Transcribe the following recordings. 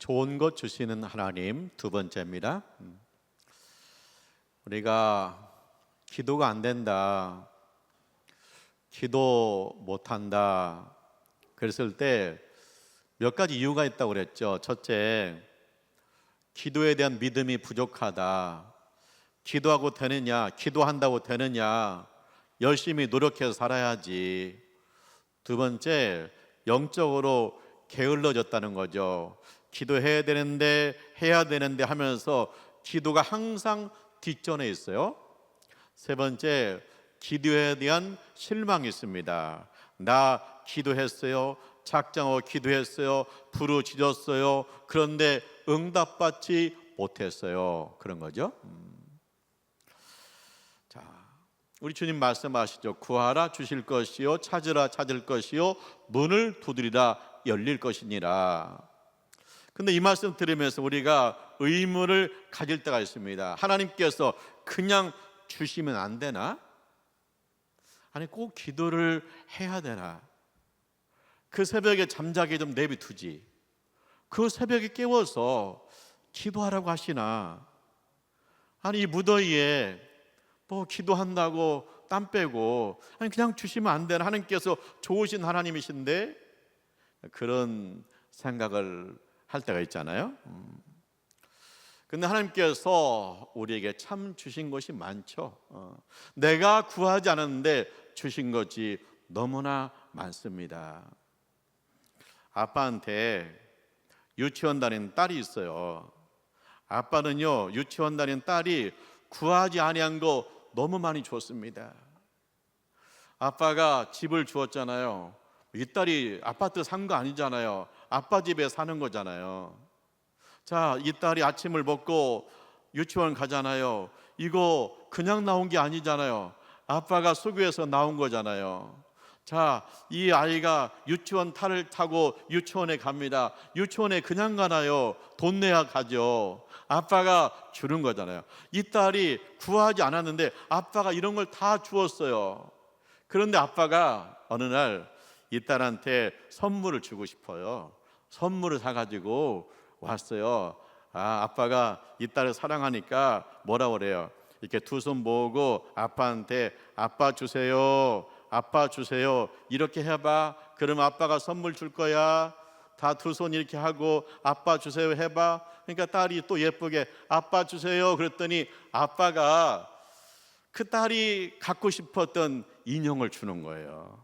좋은 것 주시는 하나님 두 번째입니다. 음. 우리가 기도가 안 된다. 기도 못 한다. 그랬을 때 몇 가지 이유가 있다고 그랬죠. 첫째, 기도에 대한 믿음이 부족하다. 기도하고 되느냐, 기도한다고 되느냐, 열심히 노력해서 살아야지. 두 번째, 영적으로 게을러졌다는 거죠. 기도해야 되는데, 해야 되는데 하면서 기도가 항상 뒷전에 있어요. 세 번째, 기도에 대한 실망이 있습니다. 나 기도했어요. 작정하고 기도했어요. 부르짖었어요. 그런데 응답받지 못했어요. 그런 거죠. 음. 자, 우리 주님 말씀하시죠. 구하라 주실 것이요, 찾으라 찾을 것이요, 문을 두드리라 열릴 것이니라. 근데 이 말씀 들으면서 우리가 의문을 가질 때가 있습니다. 하나님께서 그냥 주시면 안 되나? 아니 꼭 기도를 해야 되나? 그 새벽에 잠자게 좀 내비두지. 그 새벽에 깨워서 기도하라고 하시나? 아니 이 무더위에 뭐 기도한다고 땀 빼고 아니 그냥 주시면 안 되나? 하나님께서 좋으신 하나님이신데 그런 생각을 할 때가 있잖아요. 음. 근데 하나님께서 우리에게 참 주신 것이 많죠. 어. 내가 구하지 않았는데 주신 것이 너무나 많습니다. 아빠한테 유치원 다니는 딸이 있어요. 아빠는요 유치원 다니는 딸이 구하지 아니한 거 너무 많이 줬습니다. 아빠가 집을 주었잖아요. 이 딸이 아파트 산 거 아니잖아요. 아빠 집에 사는 거잖아요. 자, 이 딸이 아침을 먹고 유치원 가잖아요. 이거 그냥 나온 게 아니잖아요. 아빠가 수교해서 나온 거잖아요. 자, 이 아이가 유치원 탈을 타고 유치원에 갑니다. 유치원에 그냥 가나요? 돈 내야 가죠. 아빠가 주는 거잖아요. 이 딸이 구하지 않았는데 아빠가 이런 걸 다 주었어요. 그런데 아빠가 어느 날 이 딸한테 선물을 주고 싶어요. 선물을 사가지고 왔어요. 아, 아빠가 이 딸을 사랑하니까 뭐라 그래요? 이렇게 두 손 모으고 아빠한테 아빠 주세요. 아빠 주세요. 이렇게 해봐. 그럼 아빠가 선물 줄 거야. 다 두 손 이렇게 하고 아빠 주세요 해봐. 그러니까 딸이 또 예쁘게 아빠 주세요. 그랬더니 아빠가 그 딸이 갖고 싶었던 인형을 주는 거예요.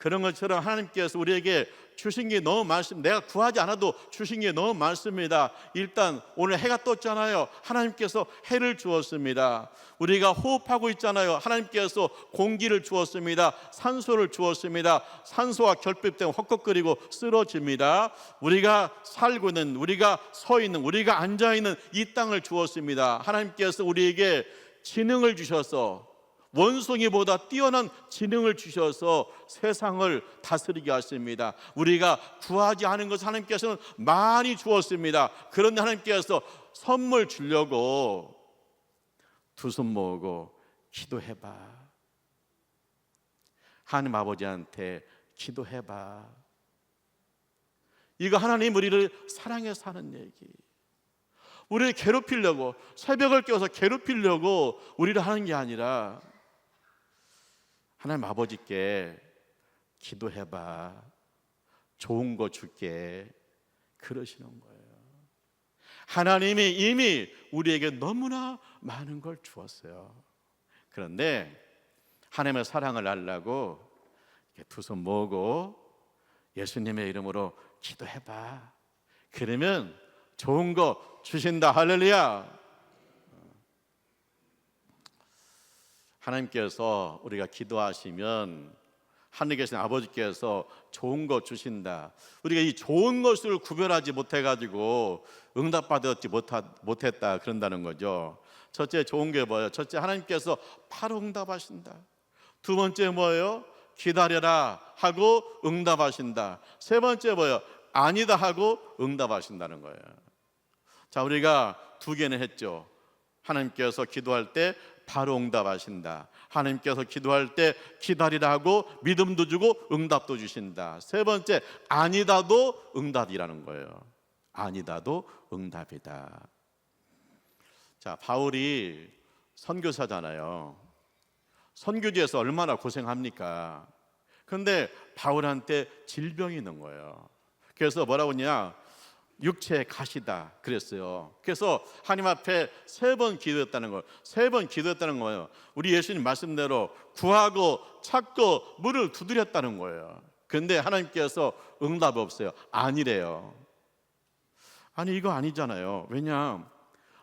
그런 것처럼 하나님께서 우리에게 주신 게 너무 많습니다. 내가 구하지 않아도 주신 게 너무 많습니다. 일단 오늘 해가 떴잖아요. 하나님께서 해를 주었습니다. 우리가 호흡하고 있잖아요. 하나님께서 공기를 주었습니다. 산소를 주었습니다. 산소와 결핍 때문에 헛걱거리고 쓰러집니다. 우리가 살고 있는, 우리가 서 있는, 우리가 앉아 있는 이 땅을 주었습니다. 하나님께서 우리에게 지능을 주셔서 원숭이보다 뛰어난 지능을 주셔서 세상을 다스리게 하십니다. 우리가 구하지 않은 것을 하나님께서는 많이 주었습니다. 그런데 하나님께서 선물 주려고 두 손 모으고 기도해봐. 하나님 아버지한테 기도해봐. 이거 하나님 우리를 사랑해 사는 얘기. 우리를 괴롭히려고 새벽을 깨워서 괴롭히려고 우리를 하는 게 아니라 하나님 아버지께 기도해봐. 좋은 거 줄게. 그러시는 거예요. 하나님이 이미 우리에게 너무나 많은 걸 주었어요. 그런데 하나님의 사랑을 알라고 두 손 모으고 예수님의 이름으로 기도해봐. 그러면 좋은 거 주신다. 할렐루야. 하나님께서 우리가 기도하시면 하늘에 계신 아버지께서 좋은 것 주신다. 우리가 이 좋은 것을 구별하지 못해 가지고 응답받았지 못했다 그런다는 거죠. 첫째 좋은 게 뭐예요? 첫째 하나님께서 바로 응답하신다. 두 번째 뭐예요? 기다려라 하고 응답하신다. 세 번째 뭐예요? 아니다 하고 응답하신다는 거예요. 자, 우리가 두 개는 했죠. 하나님께서 기도할 때 바로 응답하신다. 하나님께서 기도할 때 기다리라 하고 믿음도 주고 응답도 주신다. 세 번째 아니다도 응답이라는 거예요. 아니다도 응답이다. 자, 바울이 선교사잖아요. 선교지에서 얼마나 고생합니까? 근데 바울한테 질병이 있는 거예요. 그래서 뭐라고 했냐? 육체 가시다 그랬어요. 그래서 하나님 앞에 세 번 기도했다는 걸, 세 번 기도했다는 거예요. 우리 예수님 말씀대로 구하고 찾고 문을 두드렸다는 거예요. 근데 하나님께서 응답 없어요. 아니래요. 아니 이거 아니잖아요. 왜냐?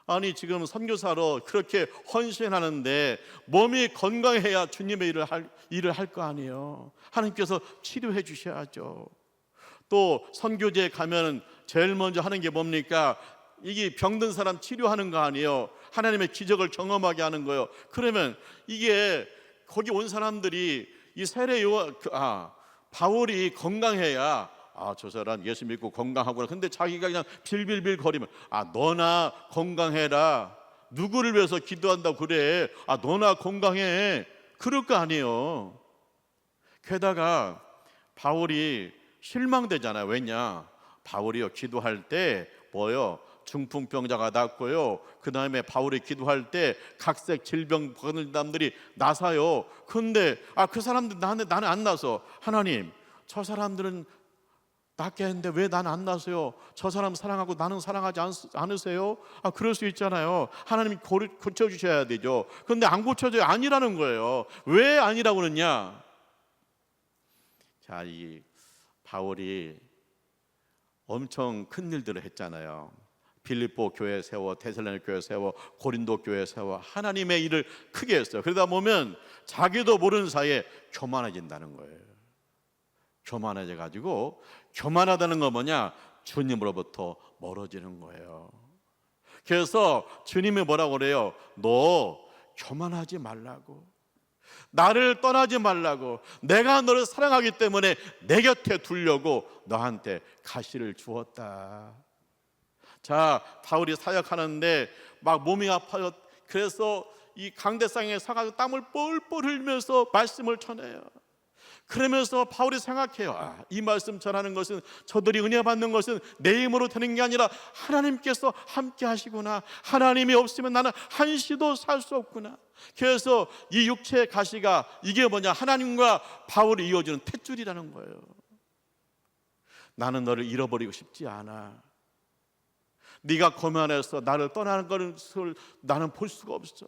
아니 지금 선교사로 그렇게 헌신하는데 몸이 건강해야 주님의 일을 할 일을 할 거 아니에요. 하나님께서 치료해 주셔야죠. 또 선교지에 가면은 제일 먼저 하는 게 뭡니까? 이게 병든 사람 치료하는 거 아니에요. 하나님의 기적을 경험하게 하는 거예요. 그러면 이게 거기 온 사람들이 이 세례 요 아, 바울이 건강해야 아, 저 사람 예수 믿고 건강하구나. 근데 자기가 그냥 빌빌빌 거리면 아, 너나 건강해라. 누구를 위해서 기도한다고 그래. 아, 너나 건강해. 그럴 거 아니에요. 게다가 바울이 실망되잖아요. 왜냐? 바울이요 기도할 때 뭐요? 중풍병자가 낫고요. 그 다음에 바울이 기도할 때 각색 질병 받는 사람들이 나사요. 근데 아 그 사람들 나는 나는 안 나서 하나님 저 사람들은 낫게 했는데 왜 나는 안 나서요? 저 사람 사랑하고 나는 사랑하지 않, 않으세요? 아 그럴 수 있잖아요. 하나님이 고쳐 주셔야 되죠. 근데 안 고쳐져요. 아니라는 거예요. 왜 아니라고 그러냐? 자, 이 바울이 엄청 큰 일들을 했잖아요. 빌립보 교회 세워, 테살로니 교회 세워, 고린도 교회 세워 하나님의 일을 크게 했어요. 그러다 보면 자기도 모르는 사이에 교만해진다는 거예요. 교만해져 가지고 교만하다는 건 뭐냐? 주님으로부터 멀어지는 거예요. 그래서 주님이 뭐라고 그래요? 너 교만하지 말라고. 나를 떠나지 말라고 내가 너를 사랑하기 때문에 내 곁에 두려고 너한테 가시를 주었다. 자, 바울이 사역하는데 막 몸이 아파요. 그래서 이 강대상에 서가지고 땀을 뻘뻘 흘리면서 말씀을 전해요. 그러면서 바울이 생각해요. 아, 이 말씀 전하는 것은 저들이 은혜 받는 것은 내 힘으로 되는 게 아니라 하나님께서 함께 하시구나. 하나님이 없으면 나는 한시도 살 수 없구나. 그래서 이 육체의 가시가 이게 뭐냐? 하나님과 바울이 이어지는 탯줄이라는 거예요. 나는 너를 잃어버리고 싶지 않아. 네가 거만해서 나를 떠나는 것을 나는 볼 수가 없어.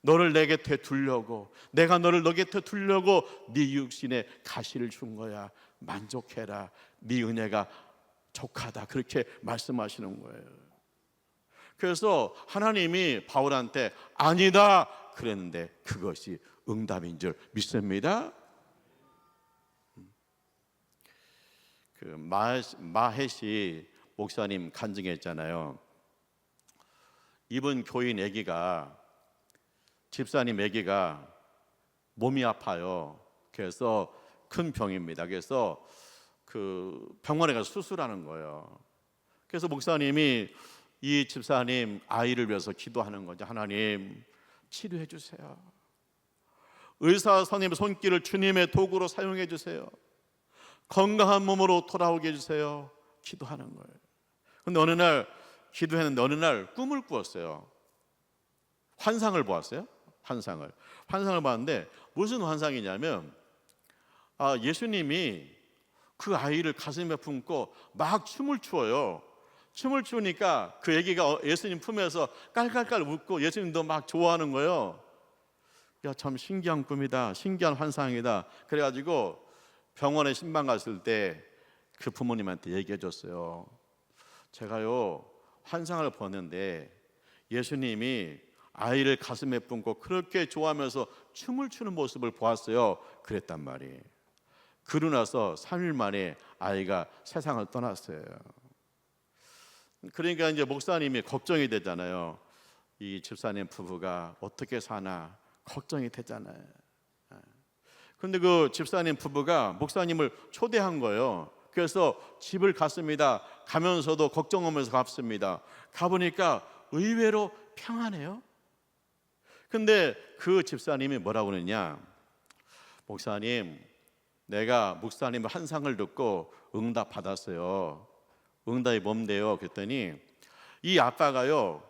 너를 내 곁에 두려고 내가 너를 너 곁에 두려고 네 육신에 가시를 준 거야. 만족해라. 네 은혜가 족하다. 그렇게 말씀하시는 거예요. 그래서 하나님이 바울한테 아니다 그랬는데 그것이 응답인 줄 믿습니다. 그 마해시 목사님 간증했잖아요. 이분 교인 아기가 집사님 아기가 몸이 아파요. 그래서 큰 병입니다. 그래서 그 병원에 가서 수술하는 거예요. 그래서 목사님이 이 집사님 아이를 위해서 기도하는 거죠. 하나님 치료해 주세요. 의사 선생님 손길을 주님의 도구로 사용해 주세요. 건강한 몸으로 돌아오게 해 주세요. 기도하는 거예요. 근데 어느 날 기도했는데 어느 날 꿈을 꾸었어요. 환상을 보았어요. 환상을. 환상을 봤는데 무슨 환상이냐면 아, 예수님이 그 아이를 가슴에 품고 막 춤을 추어요. 춤을 추니까 그 애기가 예수님 품에서 깔깔깔 웃고 예수님도 막 좋아하는 거예요. 야, 참 신기한 꿈이다. 신기한 환상이다. 그래가지고 병원에 신방 갔을 때 그 부모님한테 얘기해 줬어요. 제가요, 환상을 보는데 예수님이 아이를 가슴에 품고 그렇게 좋아하면서 춤을 추는 모습을 보았어요. 그랬단 말이에요. 그러고 나서 3일 만에 아이가 세상을 떠났어요. 그러니까 이제 목사님이 걱정이 되잖아요. 이 집사님 부부가 어떻게 사나 걱정이 되잖아요. 근데 그 집사님 부부가 목사님을 초대한 거예요. 그래서 집을 갔습니다. 가면서도 걱정하면서 갔습니다. 가보니까 의외로 평안해요. 근데 그 집사님이 뭐라고 그러냐? 목사님, 내가 목사님 환상을 듣고 응답 받았어요. 응답이 뭔데요? 그랬더니 이 아빠가요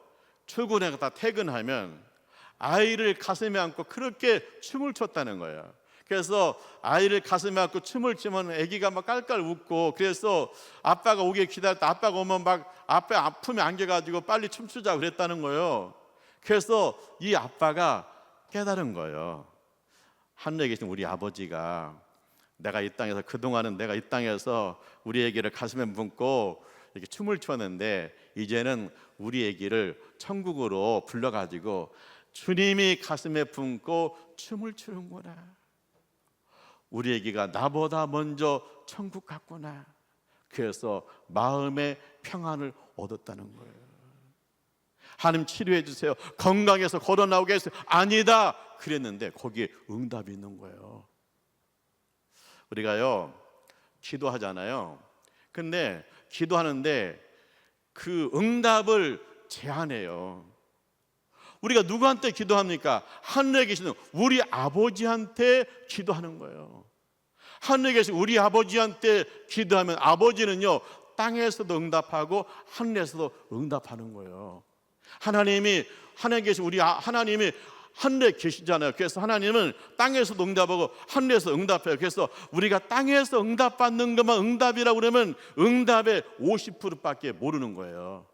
출근해 갔다 퇴근하면 아이를 가슴에 안고 그렇게 춤을 췄다는 거예요. 그래서 아이를 가슴에 안고 춤을 추면 아기가 막 깔깔 웃고 그래서 아빠가 오길 기다렸다 아빠가 오면 막 아빠 아픔에 안겨가지고 빨리 춤추자 그랬다는 거예요. 그래서 이 아빠가 깨달은 거예요. 하늘에 계신 우리 아버지가 내가 이 땅에서 그동안은 내가 이 땅에서 우리 애기를 가슴에 묻고 이렇게 춤을 췄는데 이제는 우리 애기를 천국으로 불러가지고 주님이 가슴에 품고 춤을 추는구나. 우리 애기가 나보다 먼저 천국 갔구나. 그래서 마음의 평안을 얻었다는 거예요. 하나님 치료해 주세요. 건강해서 걸어 나오게 해주세요. 아니다. 그랬는데 거기에 응답이 있는 거예요. 우리가요 기도하잖아요. 근데 기도하는데 그 응답을 제한해요. 우리가 누구한테 기도합니까? 하늘에 계시는 우리 아버지한테 기도하는 거예요. 하늘에 계신 우리 아버지한테 기도하면 아버지는요 땅에서도 응답하고 하늘에서도 응답하는 거예요. 하나님이 하늘에 계신 우리 아- 하나님이 하늘에 계시잖아요. 그래서 하나님은 땅에서도 응답하고 하늘에서 응답해요. 그래서 우리가 땅에서 응답받는 것만 응답이라고 그러면 응답의 50%밖에 모르는 거예요.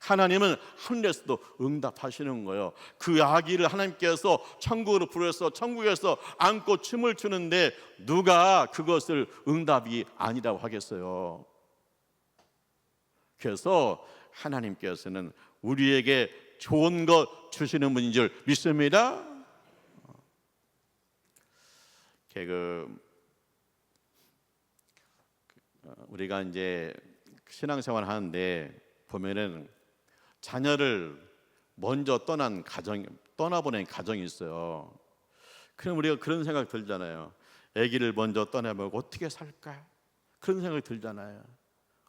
하나님은 하늘에서도 응답하시는 거예요. 그 아기를 하나님께서 천국으로 부르서 천국에서 안고 춤을 추는데 누가 그것을 응답이 아니라고 하겠어요. 그래서 하나님께서는 우리에게 좋은 것 주시는 분인 줄 믿습니다. 그 우리가 이제 신앙생활 하는데 보면은 자녀를 먼저 떠난 가정 떠나보낸 가정이 있어요. 그럼 우리가 그런 생각 들잖아요. 아기를 먼저 떠나보고 어떻게 살까? 그런 생각이 들잖아요.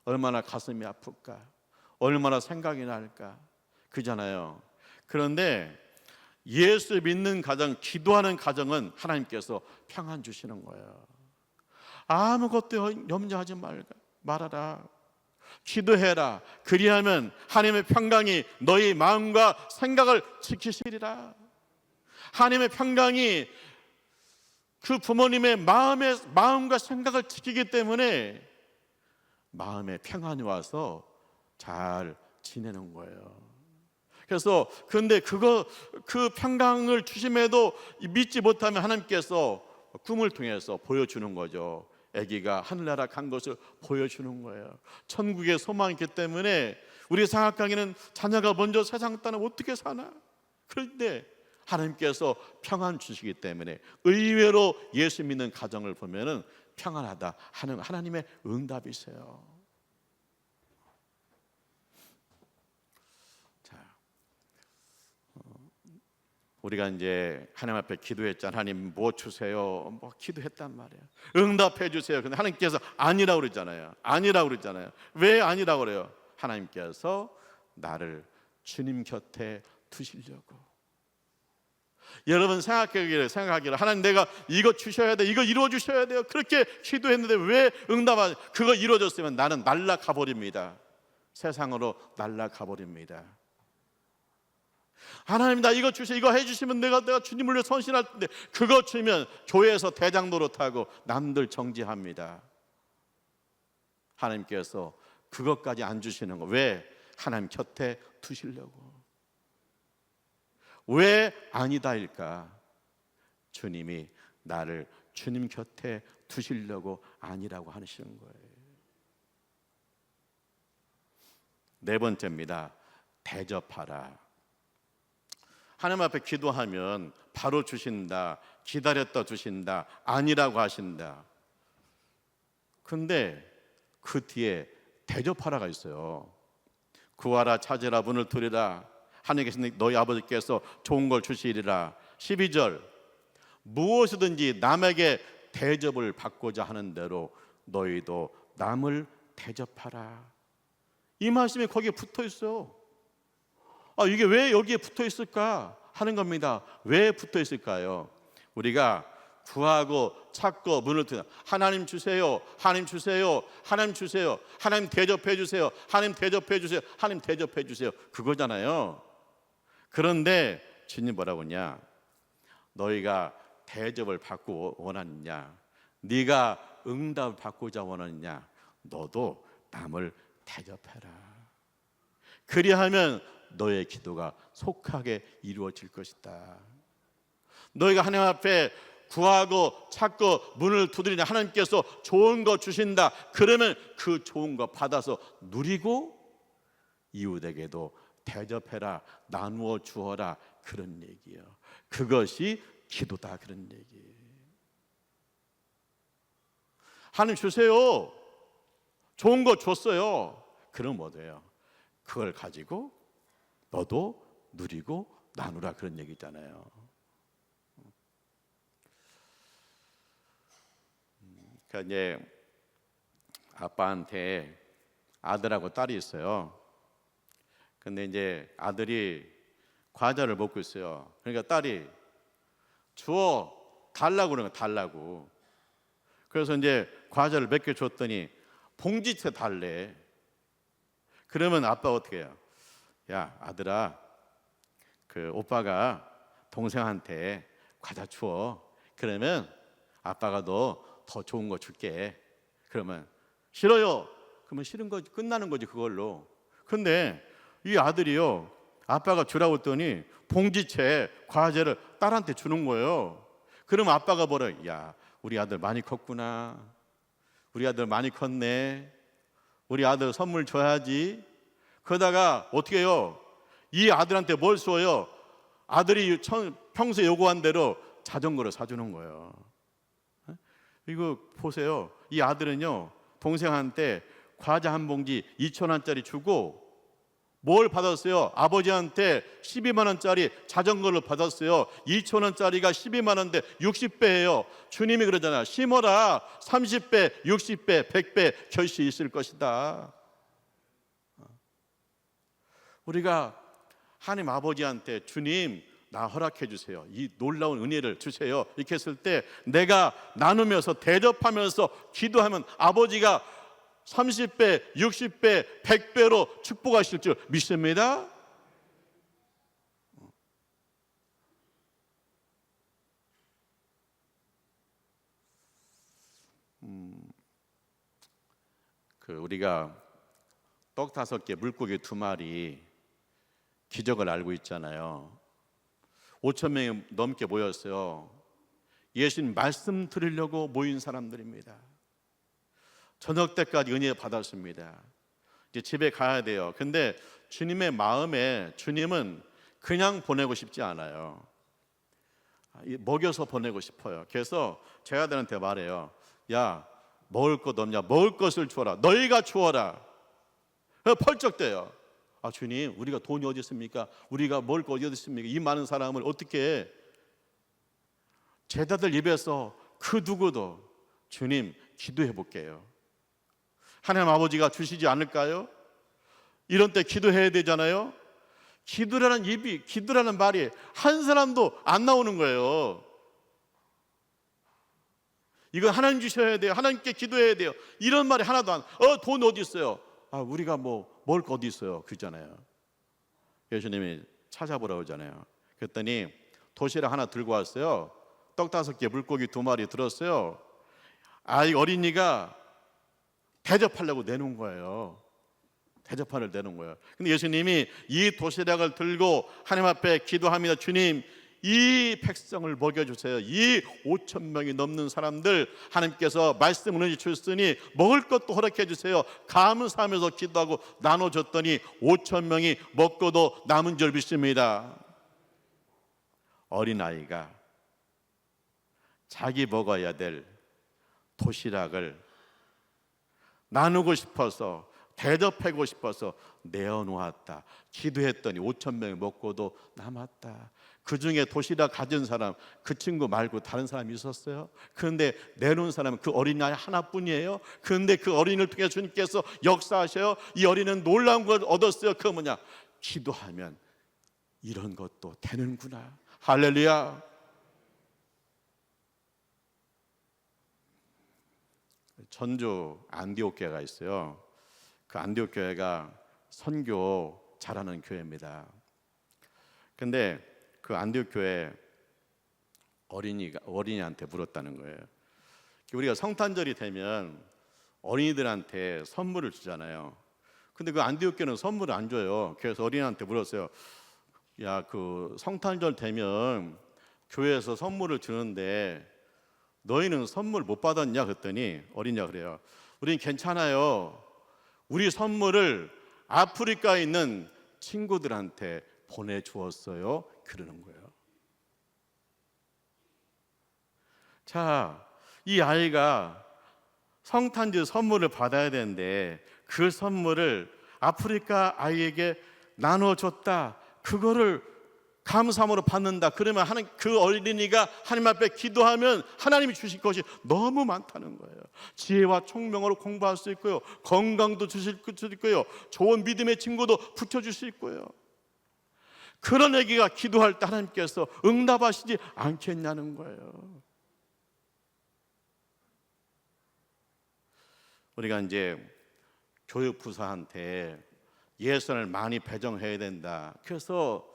얼마나 가슴이 아플까? 얼마나 생각이 날까? 그잖아요. 그런데 예수 믿는 가정, 기도하는 가정은 하나님께서 평안 주시는 거예요. 아무것도 염려하지 말, 말아라. 기도해라. 그리하면 하나님의 평강이 너희 마음과 생각을 지키시리라. 하나님의 평강이 그 부모님의 마음의 마음과 생각을 지키기 때문에 마음에 평안이 와서 잘 지내는 거예요. 그래서 근데 그거 그 평강을 주심에도 믿지 못하면 하나님께서 꿈을 통해서 보여주는 거죠. 아기가 하늘나라 간 것을 보여주는 거예요. 천국의 소망이 있기 때문에 우리 생각하기는 자녀가 먼저 세상 땅에 어떻게 사나? 그런데 하나님께서 평안 주시기 때문에 의외로 예수 믿는 가정을 보면은 평안하다 하는 하나님의 응답이세요. 우리가 이제 하나님 앞에 기도했잖아. 하나님 뭐 주세요? 뭐 기도했단 말이에요. 응답해 주세요. 근데 하나님께서 아니라고 그랬잖아요. 아니라고 그랬잖아요. 왜 아니라고 그래요? 하나님께서 나를 주님 곁에 두시려고. 여러분 생각하기를 생각하기를 하나님 내가 이거 주셔야 돼 이거 이루어 주셔야 돼요 그렇게 기도했는데 왜 응답하 그거 이루어졌으면 나는 날라가 버립니다 세상으로 날라가 버립니다 하나님 나 이거 주셔 이거 해주시면 내가 내가 주님을 위해 선신할 텐데 그거 주면 교회에서 대장 노릇하고 남들 정지합니다 하나님께서 그것까지 안 주시는 거 왜 하나님 곁에 두시려고 왜 아니다일까? 주님이 나를 주님 곁에 두시려고 아니라고 하시는 거예요. 네 번째입니다. 대접하라. 하나님 앞에 기도하면 바로 주신다. 기다렸다 주신다. 아니라고 하신다. 근데 그 뒤에 대접하라가 있어요. 구하라 찾으라 문을 두리라 하늘에 계신 너희 아버지께서 좋은 걸 주시리라. 12절 무엇이든지 남에게 대접을 받고자 하는 대로 너희도 남을 대접하라. 이 말씀이 거기에 붙어 있어. 아, 이게 왜 여기에 붙어 있을까 하는 겁니다. 왜 붙어 있을까요? 우리가 구하고 찾고 문을 두다. 하나님 주세요. 하나님 주세요. 하나님 주세요. 하나님 대접해 주세요. 하나님 대접해 주세요. 하나님 대접해 주세요. 그거잖아요. 그런데 주님 뭐라고 하냐? 너희가 대접을 받고 원하느냐? 네가 응답을 받고자 원하느냐? 너도 남을 대접해라. 그리하면 너의 기도가 속하게 이루어질 것이다. 너희가 하나님 앞에 구하고 찾고 문을 두드리냐 하나님께서 좋은 거 주신다. 그러면 그 좋은 거 받아서 누리고 이웃에게도 대접해라. 나누어 주어라. 그런 얘기예요. 그것이 기도다 그런 얘기. 하나님 주세요. 좋은 거 줬어요. 그럼 뭐 돼요? 그걸 가지고 너도 누리고 나누라 그런 얘기잖아요. 그러니까 이제 아빠한테 아들하고 딸이 있어요. 근데 이제 아들이 과자를 먹고 있어요. 그러니까 딸이 주어 달라고 그러는 거 달라고. 그래서 이제 과자를 몇 개 줬더니 봉지채 달래. 그러면 아빠 어떻게 해요? 야 아들아, 그 오빠가 동생한테 과자 주어. 그러면 아빠가 너 더 좋은 거 줄게. 그러면 싫어요. 그러면 싫은 거 끝나는 거지 그걸로. 근데 이 아들이요 아빠가 주라고 했더니 봉지채 과제를 딸한테 주는 거예요. 그럼 아빠가 뭐래? 야 우리 아들 많이 컸구나. 우리 아들 많이 컸네. 우리 아들 선물 줘야지. 그러다가 어떻게 해요? 이 아들한테 뭘 써요? 아들이 천- 평소에 요구한 대로 자전거를 사주는 거예요. 이거 보세요. 이 아들은요 동생한테 과자 한 봉지 2천 원짜리 주고 뭘 받았어요? 아버지한테 12만 원짜리 자전거를 받았어요. 2천 원짜리가 12만 원인데 60배예요. 주님이 그러잖아. 심어라. 30배, 60배, 100배 결실이 있을 것이다. 우리가 하나님 아버지한테 주님 나 허락해 주세요. 이 놀라운 은혜를 주세요. 이렇게 했을 때 내가 나누면서 대접하면서 기도하면 아버지가 30배, 60배, 100배로 축복하실 줄 믿습니다. 음, 그 우리가 떡 다섯 개, 물고기 두 마리 기적을 알고 있잖아요. 5천 명이 넘게 모였어요. 예수님 말씀 드리려고 모인 사람들입니다. 저녁 때까지 은혜 받았습니다. 이제 집에 가야 돼요. 근데 주님의 마음에 주님은 그냥 보내고 싶지 않아요. 먹여서 보내고 싶어요. 그래서 제 아들한테 말해요. 야, 먹을 것 없냐? 먹을 것을 주어라. 너희가 주어라. 펄쩍대요. 아 주님, 우리가 돈이 어디 있습니까? 우리가 먹을 거 어디 있습니까? 이 많은 사람을 어떻게 제자들 입에서 그 누구도 주님 기도해 볼게요. 하나님 아버지가 주시지 않을까요? 이런 때 기도해야 되잖아요. 기도라는 입이 기도라는 말이 한 사람도 안 나오는 거예요. 이건 하나님 주셔야 돼요. 하나님께 기도해야 돼요. 이런 말이 하나도 안. 어, 돈 어디 있어요? 아, 우리가 뭐 먹을 거 어디 있어요? 그러잖아요. 예수님이 찾아보라 그러잖아요. 그랬더니 도시락 하나 들고 왔어요. 떡 다섯 개, 물고기 두 마리 들었어요. 아이 어린이가 대접하려고 내놓은 거예요. 대접판을 내놓은 거예요. 근데 예수님이 이 도시락을 들고 하나님 앞에 기도합니다. 주님, 이 백성을 먹여주세요. 이 5천 명이 넘는 사람들 하나님께서 말씀을 주셨으니 먹을 것도 허락해 주세요. 감사하면서 기도하고 나눠줬더니 5천 명이 먹고도 남은 줄 믿습니다. 어린아이가 자기 먹어야 될 도시락을 나누고 싶어서 대접하고 싶어서 내어놓았다. 기도했더니 5천 명이 먹고도 남았다. 그 중에 도시락 가진 사람 그 친구 말고 다른 사람이 있었어요. 그런데 내놓은 사람은 그 어린아이 하나뿐이에요. 그런데 그 어린이를 통해 주님께서 역사하셔요. 이 어린이는 놀라운 걸 얻었어요. 그 뭐냐? 기도하면 이런 것도 되는구나. 할렐루야. 전주 안디옥 교회가 있어요. 그 안디옥 교회가 선교 잘하는 교회입니다. 근데 그 안디옥 교회 어린이가 어린이한테 물었다는 거예요. 우리가 성탄절이 되면 어린이들한테 선물을 주잖아요. 근데 그 안디옥 교회는 선물을 안 줘요. 그래서 어린이한테 물었어요. 야, 그 성탄절 되면 교회에서 선물을 주는데 너희는 선물 못 받았냐 그랬더니 어린이가 그래요. 우린 괜찮아요. 우리 선물을 아프리카에 있는 친구들한테 보내주었어요. 그러는 거예요. 자, 이 아이가 성탄절 선물을 받아야 되는데 그 선물을 아프리카 아이에게 나눠줬다. 그거를 감사함으로 받는다. 그러면 하나님 그 어린이가 하나님 앞에 기도하면 하나님이 주실 것이 너무 많다는 거예요. 지혜와 총명으로 공부할 수 있고요. 건강도 주실 수 있고요. 좋은 믿음의 친구도 붙여 주실 거예요. 그런 애기가 기도할 때 하나님께서 응답하시지 않겠냐는 거예요. 우리가 이제 교육부서한테 예산을 많이 배정해야 된다. 그래서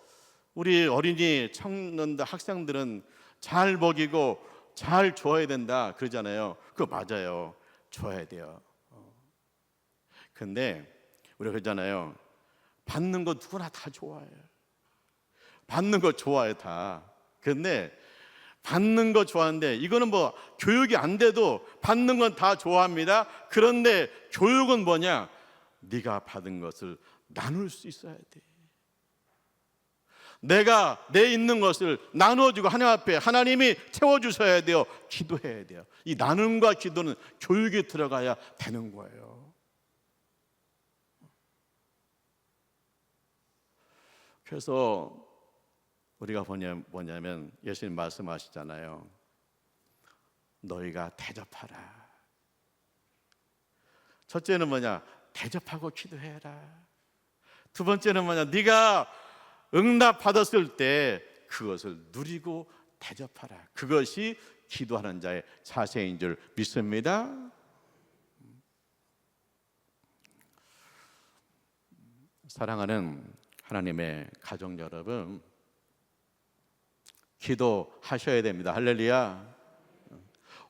우리 어린이 청년들 학생들은 잘 먹이고 잘 줘야 된다 그러잖아요. 그거 맞아요. 줘야 돼요. 어. 근데 우리가 그러잖아요. 받는 거 누구나 다 좋아해요. 받는 거 좋아해 다. 근데 받는 거 좋아하는데 이거는 뭐 교육이 안 돼도 받는 건 다 좋아합니다. 그런데 교육은 뭐냐? 네가 받은 것을 나눌 수 있어야 돼. 내가 내 있는 것을 나눠주고 하나님 앞에 하나님이 채워주셔야 돼요. 기도해야 돼요. 이 나눔과 기도는 교육에 들어가야 되는 거예요. 그래서 우리가 뭐냐, 뭐냐면 예수님 말씀하시잖아요. 너희가 대접하라. 첫째는 뭐냐? 대접하고 기도해라. 두 번째는 뭐냐? 네가 응답 받았을 때 그것을 누리고 대접하라. 그것이 기도하는 자의 자세인 줄 믿습니다. 사랑하는 하나님의 가족 여러분, 기도하셔야 됩니다. 할렐루야.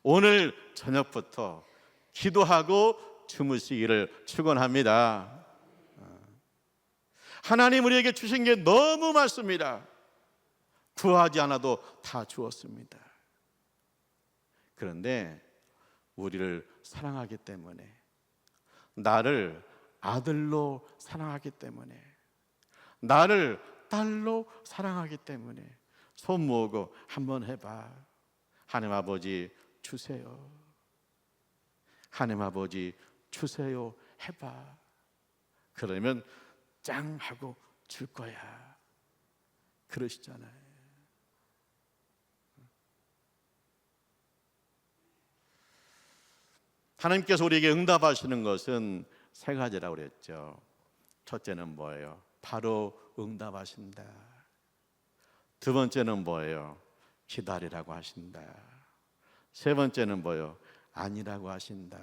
오늘 저녁부터 기도하고 주무시기를 축원합니다. 하나님 우리에게 주신 게 너무 많습니다. 구하지 않아도 다 주었습니다. 그런데 우리를 사랑하기 때문에 나를 아들로 사랑하기 때문에 나를 딸로 사랑하기 때문에 손 모으고 한번 해봐. 하나님 아버지 주세요. 하나님 아버지 주세요. 해봐. 그러면 짱 하고 줄 거야. 그러시잖아요. 하나님께서 우리에게 응답하시는 것은 세 가지라고 그랬죠. 첫째는 뭐예요? 바로 응답하신다. 두 번째는 뭐예요? 기다리라고 하신다. 세 번째는 뭐예요? 아니라고 하신다.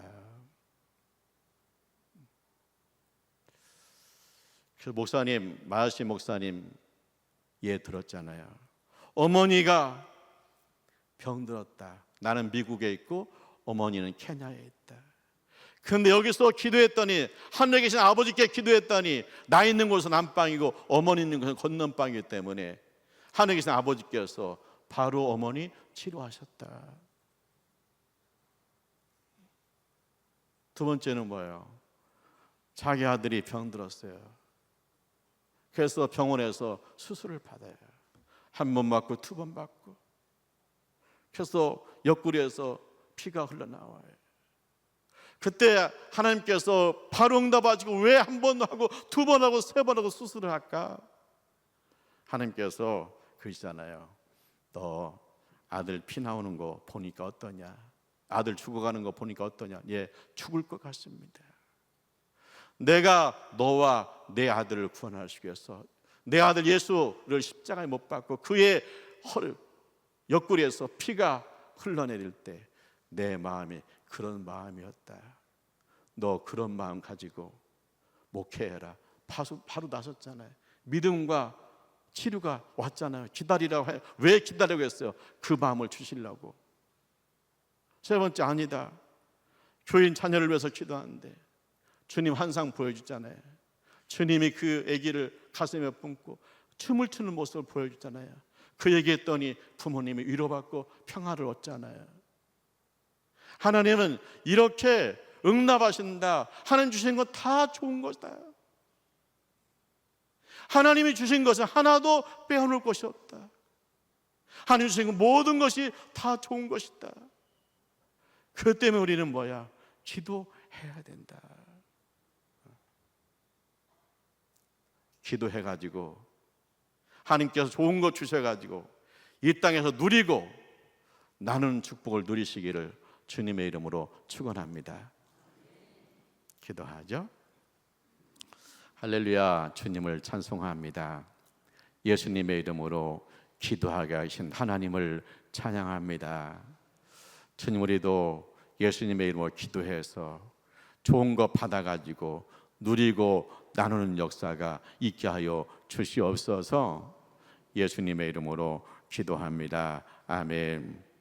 그 목사님 마하시 목사님 예 들었잖아요. 어머니가 병들었다. 나는 미국에 있고 어머니는 케냐에 있다. 근데 여기서 기도했더니 하늘에 계신 아버지께 기도했더니 나 있는 곳은 안방이고 어머니 있는 곳은 건넌방이기 때문에 하늘에 계신 아버지께서 바로 어머니 치료하셨다. 두 번째는 뭐예요? 자기 아들이 병들었어요. 그래서 병원에서 수술을 받아요. 한 번 맞고 두 번 맞고. 그래서 옆구리에서 피가 흘러나와요. 그때 하나님께서 바로 응답하시고 왜 한 번 하고 두 번 하고 세 번 하고 수술을 할까? 하나님께서 그러시잖아요. 너 아들 피 나오는 거 보니까 어떠냐? 아들 죽어가는 거 보니까 어떠냐? 예, 죽을 것 같습니다. 내가 너와 내 아들을 구원하시기 위해서 내 아들 예수를 십자가에 못 박고 그의 허 옆구리에서 피가 흘러내릴 때 내 마음이 그런 마음이었다. 너 그런 마음 가지고 목회해라. 바로, 바로 나섰잖아요. 믿음과 치료가 왔잖아요. 기다리라고 해. 왜 기다리고 했어요? 그 마음을 주시려고. 세 번째 아니다. 교인 자녀를 위해서 기도하는데 주님 환상 보여주잖아요. 주님이 그 아기를 가슴에 품고 춤을 추는 모습을 보여주잖아요. 그 얘기했더니 부모님이 위로받고 평화를 얻잖아요. 하나님은 이렇게 응답하신다. 하나님 주신 건 다 좋은 것이다. 하나님이 주신 것은 하나도 빼어놓을 것이 없다. 하나님 주신 것 모든 것이 다 좋은 것이다. 그 때문에 우리는 뭐야? 기도해야 된다. 기도해가지고 하나님께서 좋은 것 주셔가지고 이 땅에서 누리고 나는 축복을 누리시기를 주님의 이름으로 축원합니다. 기도하죠. 할렐루야 주님을 찬송합니다. 예수님의 이름으로 기도하게 하신 하나님을 찬양합니다. 주님 우리도 예수님의 이름으로 기도해서 좋은 거 받아가지고 누리고 나누는 역사가 있게 하여 주시옵소서 예수님의 이름으로 기도합니다. 아멘.